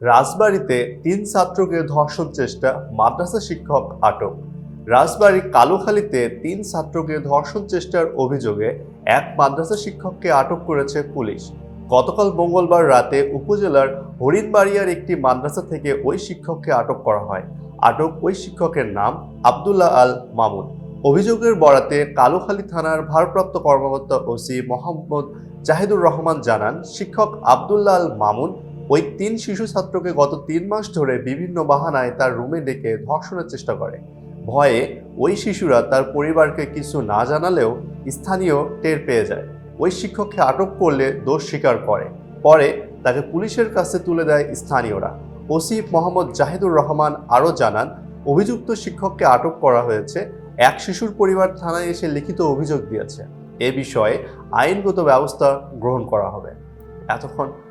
রাজবাড়ীতে তিন ছাত্রকে ধর্ষণ চেষ্টা, মাদ্রাসা শিক্ষক আটক। রাজবাড়ী কালুখালীতে তিন ছাত্রকে ধর্ষণ চেষ্টার অভিযোগে এক মাদ্রাসা শিক্ষককে আটক করেছে পুলিশ। গতকাল মঙ্গলবার রাতে উপজেলার হরিণবাড়িয়ার একটি মাদ্রাসা থেকে ওই শিক্ষককে আটক করা হয়। আটক ওই শিক্ষকের নাম আবদুল্লাহ আল মামুন। অভিযোগের বরাতে কালুখালী থানার ভারপ্রাপ্ত কর্মকর্তা ওসি মোহাম্মদ জাহিদুর রহমান জানান, শিক্ষক আবদুল্লাহ আল মামুন ওই তিন শিশু ছাত্রকে গত তিন মাস ধরে বিভিন্ন বাহানায় তার রুমে ডেকে ধর্ষণের চেষ্টা করে। ভয়ে ওই শিশুরা তার পরিবারকে কিছু না জানালেও স্থানীয় টের পেয়ে যায়। ওই শিক্ষককে আটক করলে দোষ স্বীকার করে। পরে তাকে পুলিশের কাছে তুলে দেয় স্থানীয়রা। ওসি মোহাম্মদ জাহিদুর রহমান আরও জানান, অভিযুক্ত শিক্ষককে আটক করা হয়েছে, এক শিশুর পরিবার থানায় এসে লিখিত অভিযোগ দিয়েছে। এ বিষয়ে আইনগত ব্যবস্থা গ্রহণ করা হবে। এতক্ষণ